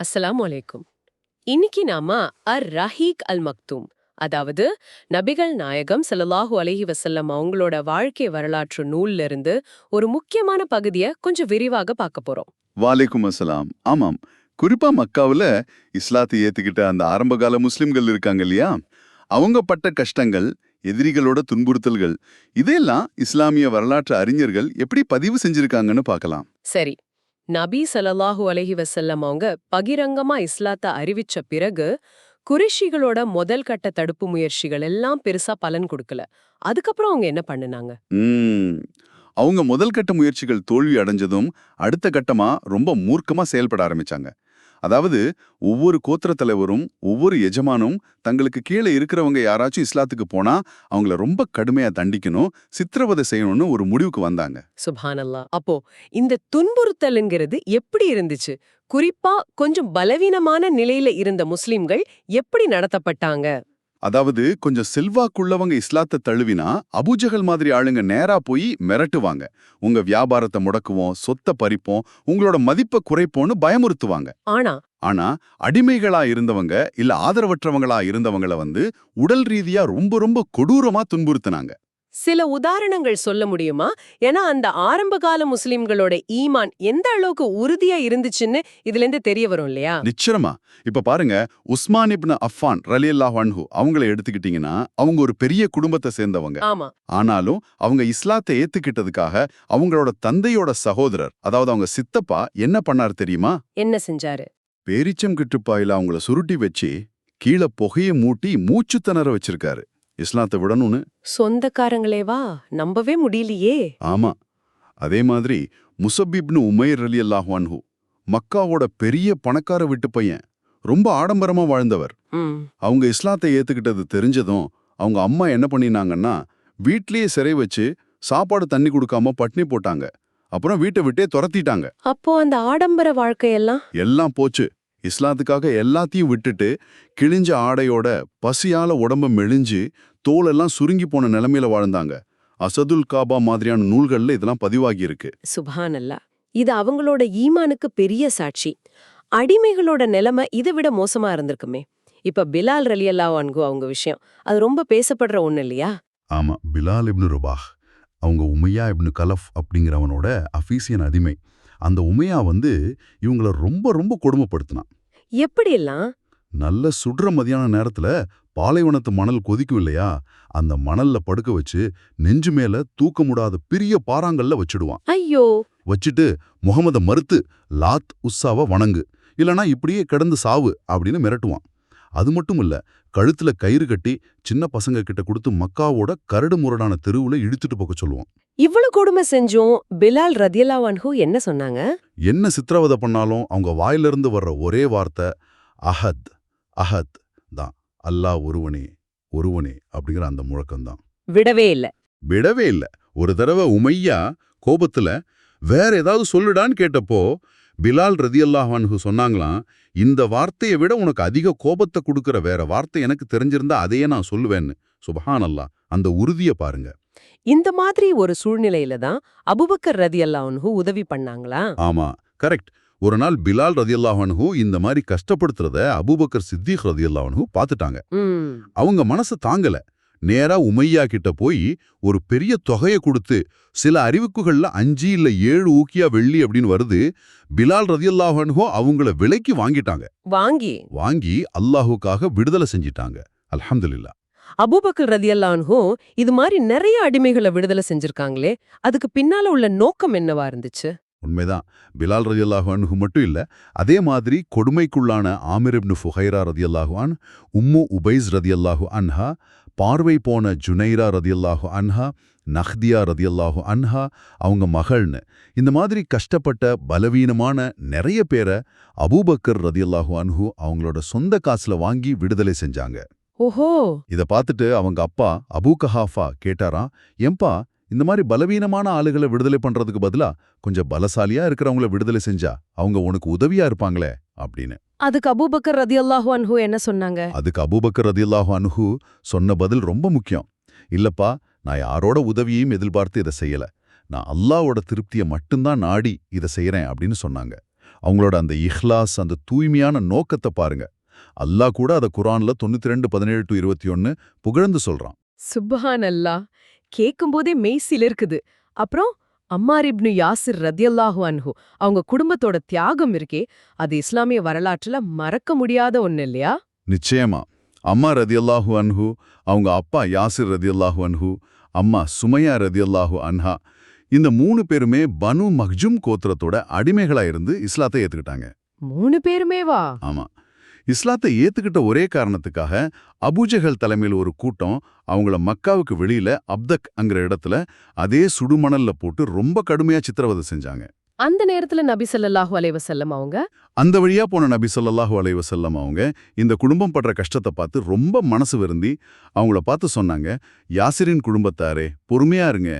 அஸ்ஸலாமு அலைக்கும். இன்னைக்கு நாம அர் ரஹீக் அல் மக்தூம் அதாவது நபிகள் நாயகம் ஸல்லல்லாஹு அலைஹி வஸல்லம் அவங்களோட வாழ்க்கை வரலாற்று நூல்ல இருந்து ஒரு முக்கியமான பகுதியை கொஞ்சம் விரிவாக பார்க்க போறோம். வாலேக்கும் அஸ்ஸலாம். ஆமாம். குறிப்பா மக்காவுல இஸ்லாத்தை ஏத்துக்கிட்ட அந்த ஆரம்பகால முஸ்லிம்கள் இருக்காங்க இல்லையா? அவங்க பட்ட கஷ்டங்கள் எதிரிகளோட துன்புறுத்தல்கள் இதெல்லாம் இஸ்லாமிய வரலாற்று அறிஞர்கள் எப்படி பதிவு செஞ்சிருக்காங்கன்னு பார்க்கலாம். சரி. நபி ஸல்லல்லாஹு அலஹி வசல்லம் அவங்க பகிரங்கமா இஸ்லாத்தை அறிவிச்ச பிறகு குரிஷிகளோட முதல் கட்ட தடுப்பு முயற்சிகள் எல்லாம் பெருசா பலன் கொடுக்கல. அதுக்கப்புறம் அவங்க என்ன பண்ணுனாங்க? அவங்க முதல் கட்ட முயற்சிகள் தோல்வி அடைஞ்சதும் அடுத்த கட்டமா ரொம்ப மூர்க்கமா செயல்பட ஆரம்பிச்சாங்க. அதாவது ஒவ்வொரு கோத்திர தலைவரும் ஒவ்வொரு எஜமானும் தங்களுக்கு கீழே இருக்கிறவங்க யாராச்சும் இஸ்லாத்துக்கு போனா அவங்கள ரொம்ப கடுமையா தண்டிக்கணும் சித்திரவதை செய்யணும்னு ஒரு முடிவுக்கு வந்தாங்க. சுபானல்லா அப்போ இந்த துன்புறுத்தல்ங்கிறது எப்படி இருந்துச்சு? குறிப்பா கொஞ்சம் பலவீனமான நிலையில இருந்த முஸ்லிம்கள் எப்படி நடத்தப்பட்டாங்க? அதாவது கொஞ்சம் செல்வாக்குள்ளவங்க இஸ்லாத்தை தழுவினா அபூஜகல் மாதிரி ஆளுங்க நேரா போய் மிரட்டுவாங்க. உங்க வியாபாரத்தை முடக்குவோம் சொத்தை பறிப்போம் உங்களோட மதிப்பை குறைப்போம்னு பயமுறுத்துவாங்க. ஆனா ஆனா அடிமைகளா இருந்தவங்க இல்ல ஆதரவற்றவங்களா இருந்தவங்கள வந்து உடல் ரீதியா ரொம்ப ரொம்ப கொடூரமா துன்புறுத்துனாங்க. சில உதாரணங்கள் சொல்ல முடியுமா? ஏன்னா அந்த ஆரம்பகால முஸ்லிம்களோட ஈமான் எந்த அளவுக்கு உறுதியா இருந்துச்சுன்னு இதுல இருந்து தெரிய வரும் இல்லையா? நிச்சயமா. இப்ப பாருங்க உஸ்மான் இப்னு அஃபான் ரலியல்லாஹு அன்ஹு அவங்கள எடுத்துக்கிட்டீங்கன்னா அவங்க ஒரு பெரிய குடும்பத்தை சேர்ந்தவங்க. ஆமா. ஆனாலும் அவங்க இஸ்லாத்தை ஏத்துக்கிட்டதுக்காக அவங்களோட தந்தையோட சகோதரர் அதாவது அவங்க சித்தப்பா என்ன பண்ணார் தெரியுமா? என்ன செஞ்சாரு? பேரிச்சம் கிட்டுப்பாயில அவங்கள சுருட்டி வச்சு கீழே புகைய மூட்டி மூச்சு திணற வச்சிருக்காரு. இஸ்லாத்தை விடணும்னு. சொந்தக்காரங்களேவா நம்பவே முடியலையே. ஆமா. அதே மாதிரி முசப்பிப்னு உமைர் அலி அல்லாஹ்வான்ஹு மக்காவோட பெரிய பணக்கார வீட்டு பையன் ரொம்ப ஆடம்பரமா வாழ்ந்தவர். அவங்க இஸ்லாத்தை ஏத்துக்கிட்டது தெரிஞ்சதும் அவங்க அம்மா என்ன பண்ணினாங்கன்னா வீட்லயே சிறை வச்சு சாப்பாடு தண்ணி கொடுக்காம பட்னி போட்டாங்க. அப்புறம் வீட்டை விட்டே துரத்திட்டாங்க. அப்போ அந்த ஆடம்பர வாழ்க்கையெல்லாம்? எல்லாம் போச்சு. இஸ்லாத்துக்காக எல்லாத்தையும் விட்டுட்டு கிழிஞ்ச ஆடையோட பசியால உடம்ப மெலிஞ்சு தோலெல்லாம் சுருங்கி போன நிலைமையில வாழ்ந்தாங்க. அசதுல் காபா மாதிரியான நூல்கள்ல இதெல்லாம் பதிவாகி இருக்கு சுபானல்லா இது அவங்களோட ஈமானுக்கு பெரிய சாட்சி. அடிமைகளோட நிலைமை இதை விட மோசமா இருந்திருக்குமே. இப்ப பிலால் ரலியல்லா அன்கு அவங்க விஷயம் அது ரொம்ப பேசப்படுற ஒண்ணு இல்லையா? ஆமா பிலால் இப்னு ருபாஹ் அவங்க உமையா இப்னு கலஃப் அப்படிங்கிறவனோட அஃபீசியன் அடிமை. அந்த உமையா வந்து இவங்கள ரொம்ப ரொம்ப கொடுமைப்படுத்தினான். எப்படியெல்லாம்? நல்ல சுடுற மதியான நேரத்துல பாலைவனத்து மணல் கொதிக்கும் இல்லையா அந்த மணல்ல படுக்க வச்சு நெஞ்சு மேல தூக்க முடியாத பெரிய பாறாங்கல்ல வச்சிடுவான். ஐயோ! வச்சுட்டு முகமத மறுத்து லாத் உஸ்ஸாவ வணங்கு. இல்லனா இப்படியே கிடந்து சாவு அப்படின்னு மிரட்டுவான். அது மட்டும் இல்ல கழுத்துல கயிறு கட்டி சின்ன பசங்க கிட்ட கொடுத்து மக்காவோட கரடு முரடான தெருவுல இழுத்துட்டு போக சொல்லுவான். இவ்வளவு கொடுமை செஞ்சும் பிலால் ரதியல்லா அன்ஹு என்ன சொன்னாங்க? என்ன சித்திரவதை பண்ணாலும் அவங்க வாயிலிருந்து வர்ற ஒரே வார்த்தை அஹத் அஹத் தான். அல்லாஹ் ஒருவனே ஒருவனே அப்படிங்கிற அந்த முழக்கம்தான். விடவே இல்ல. விடவே இல்ல. ஒரு தடவை உமையா கோபத்துல வேற ஏதாவது சொல்லுடான்னு கேட்டப்போ பிலால் ரதியல்லாஹ் அன்ஹு சொன்னாங்களாம் இந்த வார்த்தையை விட உனக்கு அதிக கோபத்தை கொடுக்கிற வேற வார்த்தை எனக்கு தெரிஞ்சிருந்தா அதையே நான் சொல்லுவேன்னு. சுபஹான் அல்லாஹ் அந்த உறுதிய பாருங்க. இந்த மாதிரி ஒரு சூழ்நிலையில தான் அபுபக்கர் ரதியல்லா அன்ஹு உதவி பண்ணாங்களா ஆமா கரெக்ட். ஒரு நாள் பிலால் ரதியல்லாஹ் அன்ஹு இந்த மாதிரி கஷ்டப்படுத்துறத அபூபக்கர் சித்திக் ரதியல்லாஹ் அன்ஹு பார்த்துட்டாங்க. அவங்க மனசு தாங்கல. நேரா உமையா கிட்ட போய் ஒரு பெரிய தொகையை கொடுத்து சில அறிவிப்புகள்ல அஞ்சு இல்ல ஏழு ஊக்கியா வெள்ளி அப்படின்னு வருது பிலால் ரதியல்லாஹு அன்ஹு அவங்கள விலைக்கு வாங்கிட்டாங்க. வாங்கி? வாங்கி அல்லாஹுக்காக விடுதலை செஞ்சிட்டாங்க. அல்ஹம்துலில்லாஹ் அபூபக்கர் ரதியல்லா அன்ஹு இது மாதிரி நிறைய அடிமைகளை விடுதலை செஞ்சிருக்காங்களே அதுக்கு பின்னால உள்ள நோக்கம் என்னவா இருந்துச்சு? உண்மைதான். பிலால் ரதியல்லாஹு அன்ஹு மட்டும் இல்ல அதே மாதிரி கொடுமைக்குள்ளான ஆமிர் இப்னு ஃபுஹைரா ரதியல்லாஹு அன் உம்மு உபைஸ் ரதியல்லாஹு அன்ஹா பார்வை போன ஜுனைரா ரதியல்லாஹு அன்ஹா நஹ்தியா ரதியல்லாஹு அன்ஹா அவங்க மகள்னு. இந்த மாதிரி கஷ்டப்பட்ட பலவீனமான நிறைய பேரை அபூபக்கர் ரதியல்லாஹு அன்ஹு அவங்களோட சொந்த காசுல வாங்கி விடுதலை செஞ்சாங்க. ஓஹோ! இத பார்த்துட்டு அவங்க அப்பா அபூ கஹாஃபா கேட்டாராம் ஏம்பா இந்த மாதிரி பலவீனமான ஆளுகளை விடுதலை பண்றதுக்கு பதிலா கொஞ்சம் பலசாலியா இருக்கிறவங்கள விடுதலை செஞ்சா அவங்க உனக்கு உதவியா இருப்பாங்களே அப்படின்னு. அதுக்கு அபூபக்கர் ரதியல்லாஹு அன்ஹு என்ன சொன்னாங்க? அதுக்கு அபூபக்கர் ரதியல்லாஹு அன்ஹு சொன்ன பதில் ரொம்ப முக்கியம். இல்லப்பா நான் யாரோட உதவியையும் எதிர்பார்த்து இதை செய்யல. நான் அல்லாவோட திருப்தியை மட்டும்தான் நாடி இதை செய்யறேன் அப்படின்னு சொன்னாங்க. அவங்களோட அந்த இஹ்லாஸ் அந்த தூய்மையான நோக்கத்தை பாருங்க. அல்லாஹ் கூட அதை குரான்ல தொண்ணூத்தி ரெண்டு பதினேழு டு இருபத்தி ஒன்னு புகழ்ந்து சொல்றான். சுப்ஹான் அல்லா கேட்கும்போதே மெய் சிலிர்க்குது அப்புறம் அம்மார் இப்னு யாசிர் ரதியல்லாஹு அன்ஹு அவங்க குடும்பத்தோட தியாகம் இருக்கே அது இஸ்லாமிய வரலாற்றுல மறக்க முடியாத ஒண்ணு இல்லையா? நிச்சயமா. அம்மா ரதியல்லாஹு அன்ஹு அவங்க அப்பா யாசிர் ரதியல்லாஹு அன்ஹு அம்மா சுமையா ரதியல்லாஹு அன்ஹா இந்த மூணு பேருமே பனு மஹ்ஜும் கோத்திரத்தோட அடிமைகளா இருந்து இஸ்லாத்தை ஏத்துக்கிட்டாங்க. மூணு பேருமே வா ஆமா. இஸ்லாத்தை ஏத்துக்கிட்ட ஒரே காரணத்துக்காக அபூஜஹல் தலைமையில் ஒரு கூட்டம் அவங்கள மக்காவுக்கு வெளியில அப்தக் அங்கிற இடத்துல அதே சுடுமணல்ல போட்டு ரொம்ப கடுமையா சித்திரவதை செஞ்சாங்க. அந்த நேரத்துல நபி ஸல்லல்லாஹு அலைஹி வஸல்லம் அவங்க? அந்த வழியா போன நபி ஸல்லல்லாஹு அலைஹி வஸல்லம் அவங்க இந்த குடும்பம் படுற கஷ்டத்தை பார்த்து ரொம்ப மனசு வருந்தி அவங்கள பார்த்து சொன்னாங்க யாசிரின் குடும்பத்தாரே பொறுமையா இருங்க.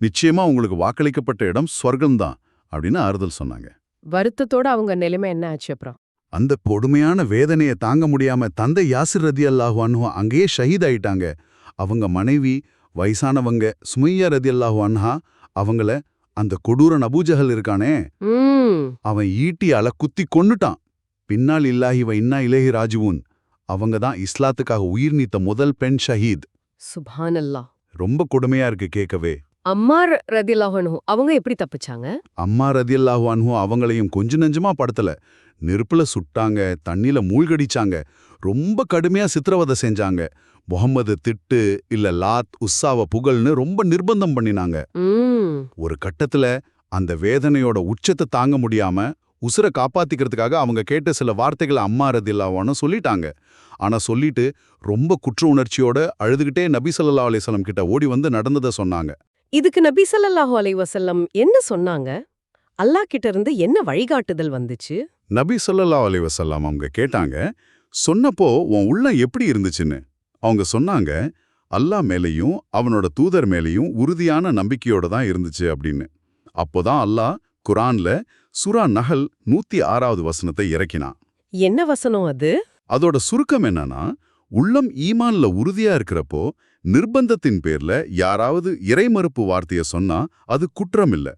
நிச்சயமா உங்களுக்கு வாக்களிக்கப்பட்ட இடம் ஸ்வர்க்கம்தான் அப்படின்னு ஆறுதல் சொன்னாங்க. வருத்தத்தோட அவங்க நிலைமை என்ன ஆச்சு அப்புறம்? அந்த கொடுமையான வேதனையை தாங்க முடியாம தந்தை யாசிர் ரதி அல்லாஹு அன்ஹு அங்கேயே ஷஹீத் ஆயிட்டாங்க. அவங்க மனைவி வயசானவங்க சுமையா ரதி அல்லாஹு அன்ஹா அவங்கள அந்த கொடூரன் அபூஜஹல் இருக்கானே அவன் ஈட்டியால குத்தி கொன்னுட்டான். பின்னால் இல்லாஹி வ இன்னா இலேஹி ராஜுவூன். அவங்க தான் இஸ்லாத்துக்காக உயிர் நீத்த முதல் பெண் ஷஹீத். சுப்ஹானல்லாஹ் ரொம்ப கொடுமையா இருக்கு கேட்கவே அம்மார் ரதியல்லாஹு அன்ஹு அவங்க எப்படி தப்பிச்சாங்க? அம்மா ரதியல்லாஹு அன்ஹு அவங்களையும் கொஞ்ச நெஞ்சமா படுத்தல. நெருப்புல சுட்டாங்க தண்ணில மூழ்கடிச்சாங்க ரொம்ப கடுமையா சித்திரவதை செஞ்சாங்க. முகம்மது திட்டு இல்ல லாத் உஸ்ஸாவ புகழ்னு ரொம்ப நிர்பந்தம் பண்ணினாங்க. ஒரு கட்டத்துல அந்த வேதனையோட உச்சத்தை தாங்க முடியாம உசுரை காப்பாத்திக்கிறதுக்காக அவங்க கேட்ட சில வார்த்தைகளை அம்மா ரதில்லாவான்னு சொல்லிட்டாங்க. ஆனா சொல்லிட்டு ரொம்ப குற்ற உணர்ச்சியோட அழுதுகிட்டே நபி அலைஹி வஸல்லம் கிட்ட ஓடி வந்து நடந்ததை சொன்னாங்க. இதுக்கு நபி ஸல்லல்லாஹு அலைஹி வஸல்லம் என்ன சொன்னாங்க? அல்லாஹ் கிட்ட இருந்து என்ன வழிகாட்டுதல் வந்துச்சு? நபி ஸல்லல்லாஹு அலைஹி வஸல்லம் அவங்க கேட்டாங்க சொன்னப்போ உன் உள்ளம் எப்படி இருந்துச்சுன்னு? அவங்க சொன்னாங்க அல்லாஹ் மேலேயும் அவனோட தூதர் மேலேயும் உறுதியான நம்பிக்கையோட தான் இருந்துச்சு அப்படின்னு. அப்போதான் அல்லாஹ் குரான்ல சுரா நஹல் நூத்தி ஆறாவது வசனத்தை இறக்கினான். என்ன வசனம் அது? அதோட சுருக்கம் என்னன்னா உள்ளம் ஈமான்ல உறுதியா இருக்கிறப்போ நிர்பந்தத்தின் பேர்ல யாராவது இறைமறுப்பு வார்த்தைய சொன்னா அது குற்றம் இல்ல.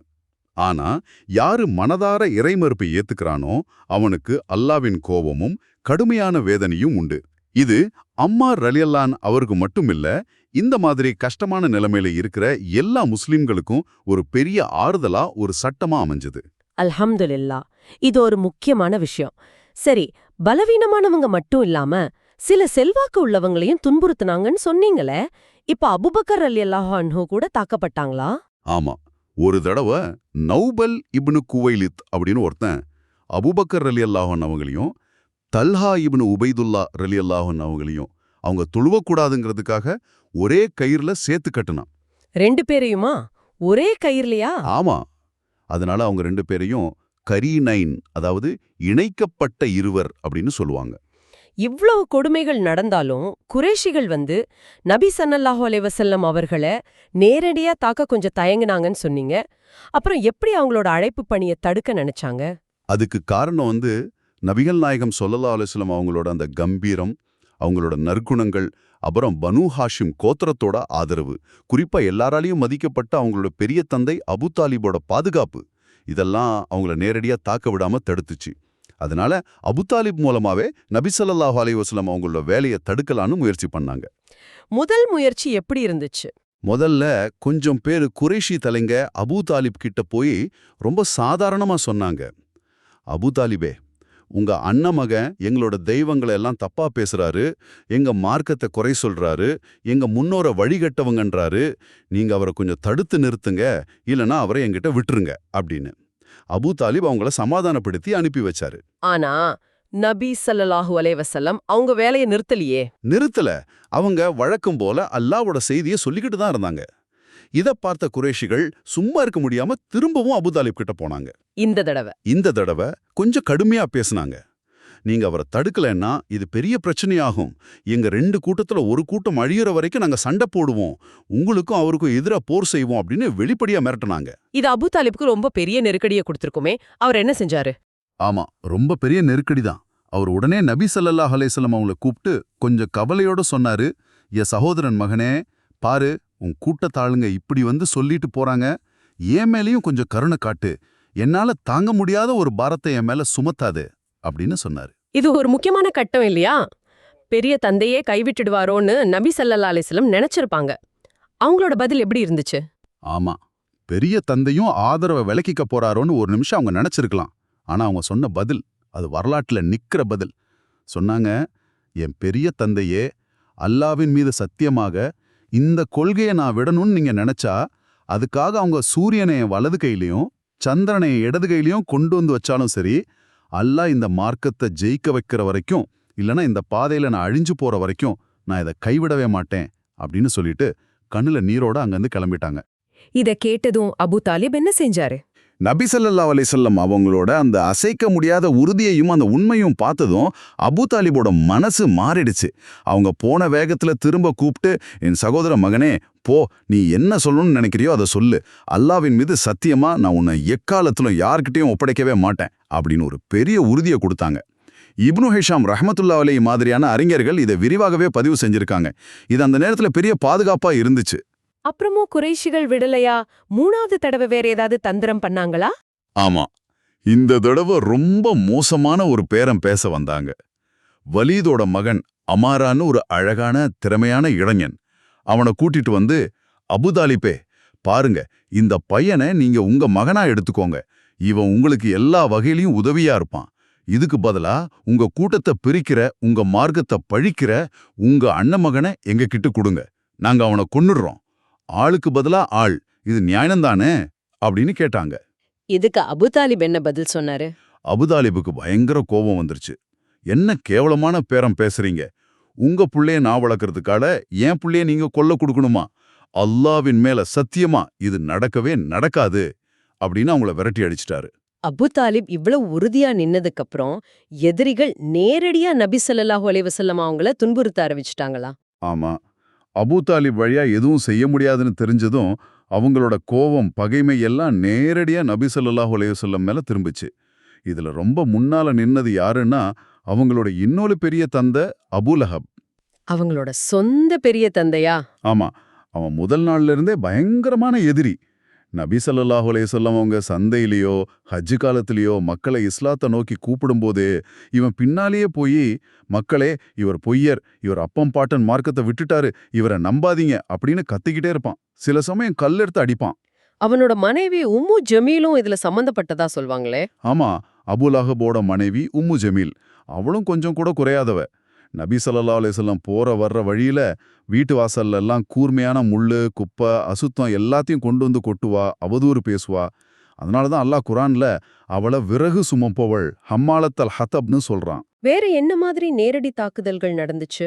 ஆனா யாரு மனதார இறைமறுப்பை ஏத்துக்கிறானோ அவனுக்கு அல்லாவின் கோபமும் கடுமையான வேதனையும் உண்டு. இது அம்மார் ரலியல்லான் அவருக்கு மட்டும் இல்ல இந்த மாதிரி கஷ்டமான நிலைமையில இருக்கிற எல்லா முஸ்லிம்களுக்கும் ஒரு பெரிய ஆறுதலா ஒரு சட்டமா அமைஞ்சது. அல்ஹம்துலில்லா இது ஒரு முக்கியமான விஷயம். சரி பலவீனமானவங்க மட்டும் இல்லாம சில செல்வாக்கு உள்ளவங்களையும் துன்புறுத்துனாங்கன்னு சொன்னீங்களே இப்ப அபுபக்கர் அலி அல்லாஹான்ஹு கூட தாக்கப்பட்டாங்களா? ஆமா. ஒரு தடவை நௌபல் இப்னு குவைலித் அப்படின்னு ஒருத்தன் அபுபக்கர் ரலி அல்லாஹன் அவங்களையும் தல்ஹா இப்னு உபைதுல்லா ரலி அல்லாஹன் அவங்களையும் அவங்க துழுவக்கூடாதுங்கிறதுக்காக ஒரே கயிறுல சேர்த்து கட்டுனான். ரெண்டு பேரையுமா? ஒரே கயிறுலையா? ஆமா. அதனால அவங்க ரெண்டு பேரையும் கரீனைன் அதாவது இணைக்கப்பட்ட இருவர் அப்படின்னு சொல்லுவாங்க. இவ்வளவு கொடுமைகள் நடந்தாலும் குறைஷிகள் வந்து நபி சன்னல்லாஹு அலைவசல்லம் அவர்களை நேரடியா தாக்க கொஞ்சம் தயங்குனாங்கன்னு சொன்னீங்க. அப்புறம் எப்படி அவங்களோட அழைப்பு பணியை தடுக்க நினைச்சாங்க? அதுக்கு காரணம் வந்து நபிகள் நாயகம் சொல்லல்லா அலுவலம் அவங்களோட அந்த கம்பீரம் அவங்களோட நற்குணங்கள் அப்புறம் பனு ஹாஷிம் கோத்திரத்தோட ஆதரவு குறிப்பா எல்லாராலையும் மதிக்கப்பட்ட அவங்களோட பெரிய தந்தை அபு தாலிபோட பாதுகாப்பு இதெல்லாம் அவங்கள நேரடியா தாக்க விடாம தடுத்துச்சு. அதனால அபு தாலிப் மூலமாவே நபி ஸல்லல்லாஹு அலைஹி வஸல்லம் அவங்களோட வேலையை தடுக்கலான்னு முயற்சி பண்ணாங்க. முதல் முயற்சி எப்படி இருந்துச்சு? முதல்ல கொஞ்சம் பேரு குறைஷி தலைங்க அபூ தாலிப் கிட்ட போய் ரொம்ப சாதாரணமா சொன்னாங்க. அபூ தாலிபே உங்க அண்ணன் மகன் எங்களோட தெய்வங்களை எல்லாம் தப்பா பேசுறாரு எங்க மார்க்கத்தை குறை சொல்றாரு எங்க முன்னோரை வழிகட்டவங்கன்றாரு நீங்க அவரை கொஞ்சம் தடுத்து நிறுத்துங்க இல்லனா அவரை என்கிட்ட விட்டுருங்க அப்படின்னு. அபூ தாலிப் அவங்கள சமாதானப்படுத்தி அனுப்பி வச்சாரு. ஆனா நபி ஸல்லல்லாஹு அலைஹி வஸல்லம் அவங்க வேலையை நிறுத்தலையே. நிறுத்தல. அவங்க வழக்கம் போல அல்லாவோட செய்தியை சொல்லிக்கிட்டு தான் இருந்தாங்க. இத பார்த்த குறைஷிகள் சும்மா இருக்க முடியாம திரும்பவும் அபுதாலிப் கிட்ட போனாங்க. இந்த தடவை. இந்த தடவை கொஞ்சம் கடுமையா பேசுனாங்க. நீங்க அவரை தடுக்கலைன்னா இது பெரிய பிரச்சனையாகும். எங்க ரெண்டு கூட்டத்துல ஒரு கூட்டம் அழியிற வரைக்கும் நாங்க சண்டை போடுவோம். உங்களுக்கும் அவருக்கும் எதிரா போர் செய்வோம் அப்படின்னு வெளிப்படையா மிரட்டினாங்க. இது அபு தாலிப்க்கு ரொம்ப பெரிய நெருக்கடியை கொடுத்திருக்குமே. அவர் என்ன செஞ்சாரு? ஆமா ரொம்ப பெரிய நெருக்கடி தான் அவர் உடனே நபி ஸல்லல்லாஹு அலைஹி வஸல்லம் அவங்கள கூப்பிட்டு கொஞ்சம் கவலையோட சொன்னாரு. என் சகோதரன் மகனே பாரு உன் கூட்டத்தாளுங்க இப்படி வந்து சொல்லிட்டு போறாங்க. ஏன் மேலேயும் கொஞ்சம் கருணை காட்டு. என்னால தாங்க முடியாத ஒரு பாரத்தை என் மேல சுமத்தாது. அப்படின்னு சொன்னாரு. இது ஒரு முக்கியமான கட்டம் இல்லையா? பெரிய தந்தையே கைவிட்டுடுவாரோன்னு நபி ஸல்லல்லாஹு அலைஹி வஸல்லம் நினைச்சிருப்பாங்க. அவங்களோட பதில் எப்படி இருந்துச்சு? ஆமா. பெரிய தந்தையும் ஆதரவை விலக்கிக்க போறாரோன்னு ஒரு நிமிஷம் அவங்க நினைச்சிருக்கலாம். ஆனா அவங்க சொன்ன பதில் அது வரலாற்றுல நிக்கிற பதில். சொன்னாங்க என் பெரிய தந்தையே அல்லாவின் மீது சத்தியமாக இந்த கொள்கையை நான் விடணும்னு நீங்க நினைச்சா அதுக்காக அவங்க சூரியனை வலது கையிலையும் சந்திரனை இடது கையிலையும் கொண்டு வந்து வச்சாலும் சரி அல்லாஹ் இந்த மார்க்கத்தை ஜெயிக்க வைக்கிற வரைக்கும் இல்லனா இந்த பாதையில நான் அழிஞ்சு போற வரைக்கும் நான் இதை கைவிடவே மாட்டேன் அப்படின்னு சொல்லிட்டு கண்ணுல நீரோட அங்கிருந்து கிளம்பிட்டாங்க. இத கேட்டதும் அபு தாலிப் என்ன செஞ்சாரு? நபி ஸல்லல்லாஹு அலைஹி வஸல்லம் அவங்களோட அந்த அசைக்க முடியாத உறுதியையும் அந்த உண்மையும் பார்த்ததும் அபூ தாலிபோட மனசு மாறிடுச்சு. அவங்க போன வேகத்துல திரும்ப கூப்பிட்டு என் சகோதர மகனே போ நீ என்ன சொல்லணும்னு நினைக்கிறியோ அதை சொல்லு. அல்லாவின் மீது சத்தியமா நான் உன்னை எக்காலத்திலும் யார்கிட்டயும் ஒப்படைக்கவே மாட்டேன். அப்படின்னு ஒரு பெரிய உறுதியை கொடுத்தாங்க. இப்னு ஹிஷாம் ரஹமத்துல்லா அலை மாதிரியான அறிஞர்கள் இதை விரிவாகவே பதிவு செஞ்சிருக்காங்க. இது அந்த நேரத்துல பெரிய பாதுகாப்பா இருந்துச்சு. அப்புறமும் குறைஷிகள் விடலையா? மூணாவது தடவை வேற ஏதாவது தந்திரம் பண்ணாங்களா? ஆமா. இந்த தடவை ரொம்ப மோசமான ஒரு பேரம் பேச வந்தாங்க. வலீதோட மகன் அமாரான்னு ஒரு அழகான திறமையான இளைஞன். அவனை கூட்டிட்டு வந்து அபுதாலிபே பாருங்க இந்த பையனை நீங்க உங்க மகனா எடுத்துக்கோங்க. இவன் உங்களுக்கு எல்லா வகையிலயும் உதவியா இருப்பான். இதுக்கு பதிலா உங்க கூட்டத்தை பிரிக்கிற உங்க மார்க்கத்தை பழிக்கிற உங்க அண்ணன் மகனை எங்க கிட்ட கொடுங்க. நாங்க அவனை கொன்னுடுறோம். ஆளுக்கு பதிலா ஆள் இது நியாயம்தானே அப்படின்னு கேட்டாங்க. இதுக்கு அபு தாலிப் என்ன பதில் சொன்னாரு? அபுதாலிபுக்கு பயங்கர கோபம் வந்துருச்சு. என்ன கேவலமான பேரம் பேசுறீங்க? உங்க புள்ளைய நான் வளர்க்கறதுக்காக என் புள்ளைய நீங்க கொல்ல கொடுக்கணுமா? அல்லாவின் மேல சத்தியமா இது நடக்கவே நடக்காது. அப்படின்னு அவங்கள விரட்டி அடிச்சிட்டாரு. அபு தாலிப் இவ்வளவு உறுதியா நின்னதுக்கு அப்புறம் எதிரிகள் நேரடியா நபி ஸல்லல்லாஹு அலைஹி வஸல்லம் அவங்கள துன்புறுத்த ஆரம்பிச்சிட்டாங்களா? ஆமா. அபூ தாலிப் வழியா எதுவும் செய்ய முடியாதுன்னு தெரிஞ்சதும் அவங்களோட கோவம் பகைமை எல்லாம் நேரடியா நபி ஸல்லல்லாஹு அலைஹி வஸல்லம் மேல திரும்பிச்சு. இதுல ரொம்ப முன்னால நின்னது யாருன்னா அவங்களோட இன்னொரு பெரிய தந்தை அபூலஹப் அவங்களோட சொந்த பெரிய தந்தையா? ஆமா. அவன் முதல் நாள்ல இருந்தே பயங்கரமான எதிரி. நபி ஸல்லல்லாஹு அலைஹி வஸல்லம் அவங்க சந்தையிலயோ ஹஜ்ஜு காலத்திலயோ மக்களை இஸ்லாத்தை நோக்கி கூப்பிடும்போதே இவன் பின்னாலேயே போய் மக்களே இவர் பொய்யர் இவர் அப்பம் பாட்டன் மார்க்கத்தை விட்டுட்டாரு இவரை நம்பாதீங்க அப்படின்னு கத்திக்கிட்டே இருப்பான். சில சமயம் கல்லெடுத்து அடிப்பான். அவனோட மனைவி உம்மு ஜமீலும் இதுல சம்பந்தப்பட்டதா சொல்வாங்களே? ஆமா அபுலஹபோட மனைவி உம்மு ஜமீல். அவளும் கொஞ்சம் கூட குறையாதவ. நபி ஸல்லல்லாஹு அலைஹி வஸல்லம் போற வர்ற வழியில வீட்டு வாசல்ல எல்லாம் கூர்மையான முள்ளு குப்பை அசுத்தம் எல்லாத்தையும் கொண்டு வந்து கொட்டுவா அவதூறு பேசுவா. அதனால தான் அல்லாஹ் குரான்ல அவள விறகு சுமப்பவள் ஹம்மாலத்தல் ஹத்தப்னு சொல்றான். வேற என்ன மாதிரி நேரடி தாக்குதல்கள் நடந்துச்சு?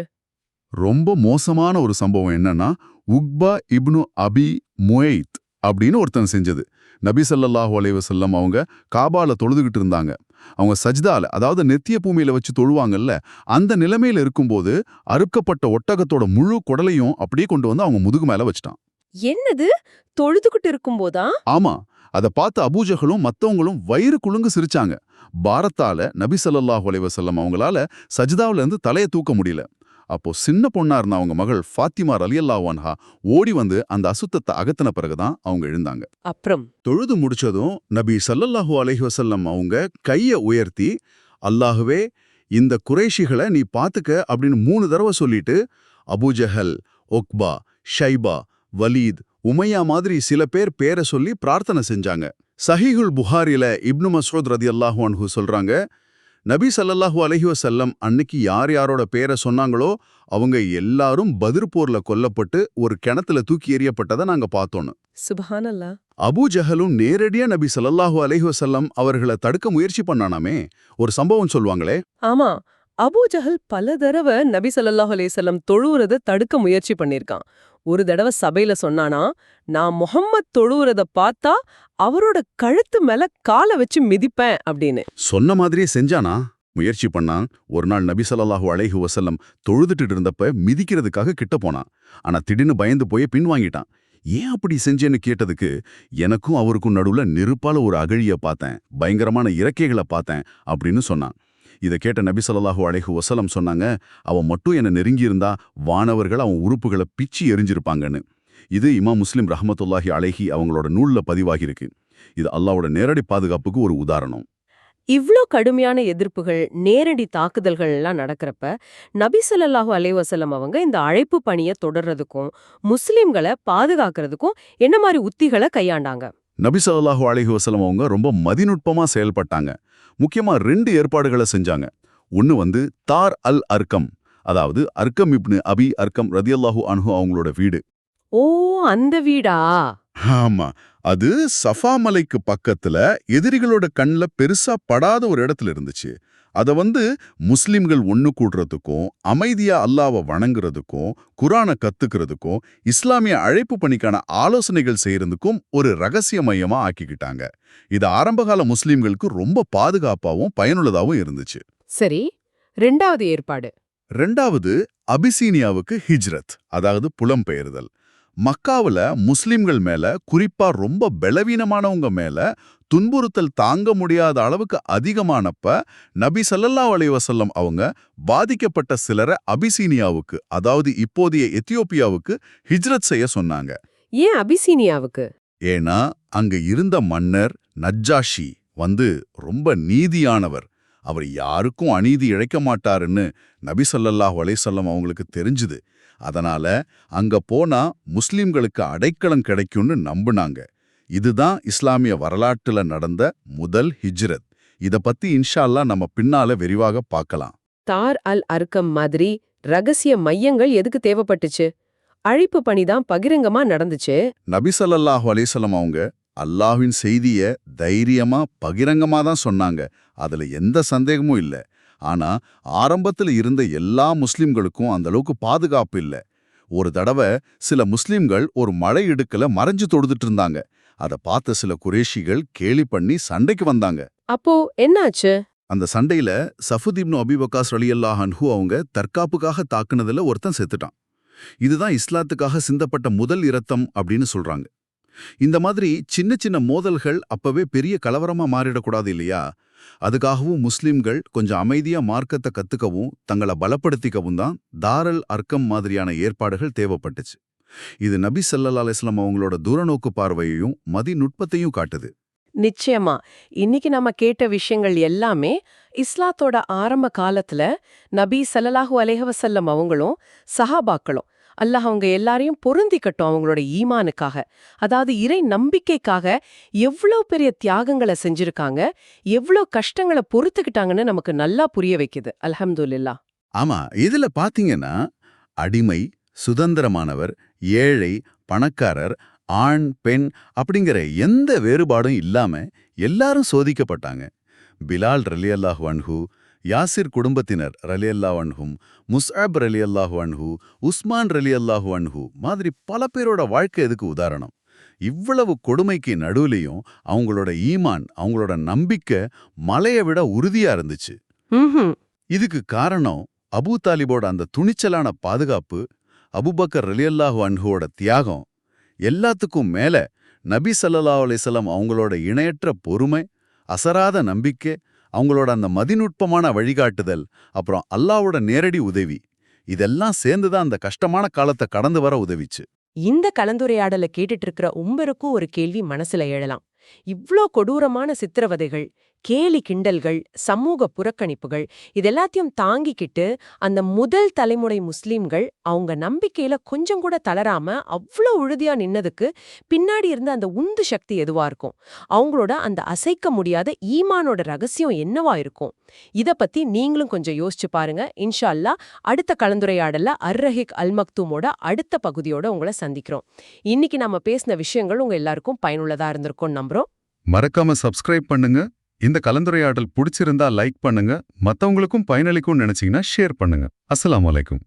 ரொம்ப மோசமான ஒரு சம்பவம் என்னன்னா உக்பா இப்னு அபி முயைத் அப்படின்னு ஒருத்தன் செஞ்சது. நபி ஸல்லல்லாஹு அலைஹி வஸல்லம் அவங்க காபால தொழுதுகிட்டு இருந்தாங்க. அவங்க சஜ்தால அதாவது நெத்திய பூமியில வச்சு தொழுவாங்கல்ல அந்த நிலைமையில இருக்கும்போது அறுக்கப்பட்ட ஒட்டகத்தோட முழு குடலையும் அப்படியே கொண்டு வந்து அவங்க முதுகு மேல வச்சிட்டான். என்னது? தொழுதுகிட்டு இருக்கும்போதா? ஆமா. அதை பார்த்து அபூஜகளும் மத்தவங்களும் வயிறு குலுங்கு சிரிச்சாங்க. பாரத்தால நபி ஸல்லல்லாஹு அலைஹி வஸல்லம் அவங்களால சஜ்தாவுல இருந்து தலையை தூக்க முடியல. அப்போ சின்ன பொண்ணா இருந்த அவங்க மகள் ஃபாத்திமா ரலியல்லாஹு அன்ஹா ஓடி வந்து அந்த அசுத்தத்தை அகத்தின பிறகுதான் அவங்க எழுந்தாங்க. அப்புறம்? தொழுது முடிச்சதும் நபி ஸல்லல்லாஹு அலைஹி வஸல்லம் அவங்க கைய உயர்த்தி அல்லாஹுவே இந்த குறைஷிகளை நீ பாத்துக்க அப்படின்னு மூணு தடவை சொல்லிட்டு Abu Jahl Uqba Shaiba Walid Umayya மாதிரி சில பேர் பேரை சொல்லி பிரார்த்தனை செஞ்சாங்க. சஹீஹுல் புகாரில இப்னு மஸ்ஊத் ரதியல்லாஹு அன்ஹு சொல்றாங்க நபி ஸல்லல்லாஹு அலைஹி அன்னைக்கு யார் யாரோட பேரை சொன்னாங்களோ அவங்க எல்லாரும் பதிர் போர்ல கொல்லப்பட்டு ஒரு கிணத்துல தூக்கி எறியப்பட்டதை நாங்க பார்த்தோன்னு. சுபஹானல்லா. அபூ ஜஹலும் நேரடியா நபி ஸல்லல்லாஹு அலைஹி வஸல்லம் அவர்களை தடுக்க முயற்சி பண்ணானாமே? ஒரு சம்பவம் சொல்லுவாங்களே? ஆமா. அபூ ஜஹல் பல தடவை நபி ஸல்லல்லாஹு அலைஹி வஸல்லம் தொழுவுறத தடுக்க முயற்சி பண்ணிருக்கான் ஒரு தடவை சபையில சொன்னானா நான் முஹம்மத் தொழுவுறத பார்த்தா அவரோட கழுத்து மேல காலை வச்சு மிதிப்பேன் அப்படின்னு. சொன்ன மாதிரியே செஞ்சானா? முயற்சி பண்ணான். ஒரு நாள் நபி ஸல்லல்லாஹு அலைஹி வஸல்லம் தொழுதுட்டு இருந்தப்ப மிதிக்கிறதுக்காக கிட்ட போனான். ஆனா திடீர்னு பயந்து போய் பின்வாங்கிட்டான். ஏன் அப்படி செஞ்சேன்னு கேட்டதுக்கு எனக்கும் அவருக்கும் நடுவுல நெருப்பால ஒரு அகழிய பார்த்தேன். பயங்கரமான இறக்கைகளை பார்த்தேன் அப்படின்னு சொன்னான். இதை கேட்ட நபி ஸல்லல்லாஹு வசலம் சொன்னாங்க அவன் மட்டும் என்ன நெருங்கியிருந்தா வானவர்கள் அவன் உறுப்புகளை பிச்சு எரிஞ்சிருப்பாங்கன்னு. இது இமாம் முஸ்லிம் ரஹமத்துல்லாஹி அலைஹி அவங்களோட நூல்ல பதிவாகியிருக்கு. இது அல்லாவோட நேரடி பாதுகாப்புக்கு ஒரு உதாரணம். இவ்ளோ கடுமையான எதிர்ப்புகள் நேரடி தாக்குதல்கள் எல்லாம் நடக்கிறப்ப நபி வஸல்லம் அவங்க இந்த அழைப்பு பணியை தொடர்றதுக்கும் முஸ்லிம்களை பாதுகாக்கிறதுக்கும் என்ன மாதிரி உத்திகளை கையாண்டாங்க? நபி ஸல்லல்லாஹு அலைஹி வஸல்லம் அவங்க ரொம்ப மதிநுட்பமா செயல்பட்டாங்க. முக்கியமா ரெண்டு ஏற்பாடுகளை செஞ்சாங்க. ஒன்னு வந்து தார் அல் அர்க்கம் அதாவது அர்க்கம் இப்னு அபி அர்க்கம் ரதியல்லாஹு அன்ஹு அவங்களோட வீடு. ஓ அந்த வீடா? ஆமா. அது சஃபா மலைக்கு பக்கத்துல எதிரிகளோட கண்ல பெருசா படாத ஒரு இடத்துல இருந்துச்சு. அத வந்து முஸ்லிம்கள் ஒண்ணு கூடுறதுக்கும் அமைதியா அல்லாவை வணங்குறதுக்கும் குரானை கத்துக்கிறதுக்கும் இஸ்லாமிய அழைப்பு பணிக்கான ஆலோசனைகள் செய்யறதுக்கும் ஒரு ரகசிய மையமா ஆக்கிக்கிட்டாங்க. இது ஆரம்பகால முஸ்லிம்களுக்கு ரொம்ப பாதுகாப்பாவும் பயனுள்ளதாவும் இருந்துச்சு. சரி ரெண்டாவது ஏற்பாடு. ரெண்டாவது அபிசீனியாவுக்கு ஹிஜ்ரத் அதாவது புலம்பெயர்தல். மக்காவுல முஸ்லிம்கள் மேல குறிப்பா ரொம்ப பலவீனமானவங்க மேல துன்புறுத்தல் தாங்க முடியாத அளவுக்கு அதிகமானப்ப நபி ஸல்லல்லாஹு அலைஹி வஸல்லம் அவங்க பாதிக்கப்பட்ட சிலரை அபிசீனியாவுக்கு அதாவது இப்போதைய எத்தியோப்பியாவுக்கு ஹிஜ்ரத் செய்ய சொன்னாங்க. ஏன் அபிசீனியாவுக்கு? ஏன்னா அங்க இருந்த மன்னர் நஜ்ஜாஷி வந்து ரொம்ப நீதியானவர். அவர் யாருக்கும் அநீதி இழைக்க மாட்டாருன்னு நபி ஸல்லல்லாஹு அலைஹி வஸல்லம் அவங்களுக்கு தெரிஞ்சுது. அதனால அங்க போனா முஸ்லிம்களுக்கு அடைக்கலம் கிடைக்கும்னு நம்புனாங்க. இதுதான் இஸ்லாமிய வரலாற்றுல நடந்த முதல் ஹிஜ்ரத். இத பத்தி இன்ஷா அல்லாஹ் நம்ம பின்னால விரிவாக பார்க்கலாம் தார் அல் அர்க்கம் மாதிரி ரகசிய மையங்கள் எதுக்கு தேவைப்பட்டுச்சு? அழைப்பு பணிதான் பகிரங்கமா நடந்துச்சு? நபி ஸல்லல்லாஹு அலைஹி வஸல்லம் அவங்க அல்லாஹ்வின் செய்திய தைரியமா பகிரங்கமா தான் சொன்னாங்க. அதுல எந்த சந்தேகமும் இல்ல. ஆனா ஆரம்பத்துல இருந்த எல்லா முஸ்லிம்களுக்கும் அந்த அளவுக்கு பாதுகாப்பு இல்ல. ஒரு தடவை சில முஸ்லிம்கள் ஒரு மழை இடுக்கல மறைஞ்சு தொடுத்துட்டு இருந்தாங்க. அத பார்த்த சில குரேஷிகள் கேலி பண்ணி சண்டைக்கு வந்தாங்க. அப்போ என்னாச்சு? அந்த சண்டையில சஃபுத் இப்னு அபி வக்காஸ் ரலியல்லாஹு அன்ஹு அவங்க தற்காப்புக்காக தாக்குனதுல ஒருத்தன் செத்துட்டான். இதுதான் இஸ்லாத்துக்காக சிந்தப்பட்ட முதல் இரத்தம் அப்படின்னு சொல்றாங்க. இந்த மாதிரி சின்ன சின்ன மோதல்கள் அப்பவே பெரிய கலவரமா மாறிடக்கூடாது இல்லையா? அதுக்காகவும் முஸ்லிம்கள் கொஞ்சம் அமைதியா மார்க்கத்தை கத்துக்கவும் தங்களை பலப்படுத்திக்கவும் தான் தாரல் அர்க்கம் மாதிரியான ஏற்பாடுகள் தேவைப்பட்டுச்சு. இது நபி சல்லா அலிஸ்லாம் அவங்களோட தூரநோக்கு பார்வையையும் மதிநுட்பத்தையும் காட்டுது. நிச்சயமா. இன்னைக்கு நம்ம கேட்ட விஷயங்கள் எல்லாமே இஸ்லாத்தோட ஆரம்ப காலத்துல நபி சல்லலாஹூ அலேஹவசல்லம் அவங்களும் சஹாபாக்களும் அல்லாஹ் அவங்க எல்லாரையும் பொருந்திக்கட்டும் அவங்களோட ஈமானுக்காக. அதாவது இறை நம்பிக்கைக்காக எவ்வளோ பெரிய தியாகங்களை செஞ்சிருக்காங்க எவ்வளோ கஷ்டங்களை பொறுத்துக்கிட்டாங்கன்னு நமக்கு நல்லா புரிய வைக்குது. அல்ஹம்துலில்லாஹ். ஆமா இதுல பாத்தீங்கன்னா அடிமை சுதந்திரமானவர் ஏழை பணக்காரர் ஆண் பெண் அப்படிங்கிற எந்த வேறுபாடும் இல்லாம எல்லாரும் சோதிக்கப்பட்டாங்க. பிலால் ரலியல்லாஹ் வன்ஹூ யாசிர் குடும்பத்தினர் ரலியல்லாஹு அன்ஹும் முஸ்அப் ரலியல்லாஹு அன்ஹு உஸ்மான் ரலியல்லாஹு அன்ஹு மாதிரி பல பேரோட வாழ்க்கை எதுக்கு உதாரணம் இவ்வளவு கொடுமைக்கு நடுவுலையும் அவங்களோட ஈமான் அவங்களோட நம்பிக்கை மலையை விட உறுதியா இருந்துச்சு. இதுக்கு காரணம் அபூ தாலிபோட அந்த துணிச்சலான பாதுகாப்பு அபுபக்கர் ரலியல்லாஹு அன்ஹுவோட தியாகம் எல்லாத்துக்கும் மேல நபி ஸல்லல்லாஹு அலைஹி வஸல்லம் அவங்களோட இணையற்ற பொறுமை அசராத நம்பிக்கை அவங்களோட அந்த மதிநுட்பமான வழிகாட்டுதல் அப்புறம் அல்லாவோட நேரடி உதவி இதெல்லாம் சேர்ந்து தான் அந்த கஷ்டமான காலத்தை கடந்து வர உதவிச்சு. இந்த கலந்துரையாடலை கேட்டுட்டு இருக்கிற உம்பருக்கும் ஒரு கேள்வி மனசுல எழலாம். இவ்ளோ கொடூரமான சித்திரவதைகள் கேலி கிண்டல்கள் சமூக புறக்கணிப்புகள் இதெல்லாத்தையும் தாங்கிக்கிட்டு அந்த முதல் தலைமுறை முஸ்லீம்கள் அவங்க நம்பிக்கையில கொஞ்சம் கூட தளராம அவ்ளோ உறுதியா நின்னதுக்கு பின்னாடி இருந்த அந்த உந்து சக்தி எதுவா இருக்கும்? அவங்களோட அந்த அசைக்க முடியாத ஈமானோட ரகசியம் என்னவா இருக்கும்? இத பத்தி நீங்களும் கொஞ்சம் யோசிச்சு பாருங்க. இன்ஷா அடுத்த கலந்துரையாடல்ல அர்ரஹிக் அல் மக்தூமோட அடுத்த பகுதியோட உங்களை சந்திக்கிறோம். இன்னைக்கு நம்ம பேசின விஷயங்கள் உங்க எல்லாருக்கும் பயனுள்ளதா இருந்திருக்கும் நம்புறோம். மறக்காம சப்ஸ்கிரைப் பண்ணுங்க. இந்த கலந்துரையாடல் பிடிச்சிருந்தா லைக் பண்ணுங்க. மத்தவங்களுக்கும் பயனளிக்கும்னு நினைச்சீங்கன்னா ஷேர் பண்ணுங்க. அஸ்லாம் வலைக்கும்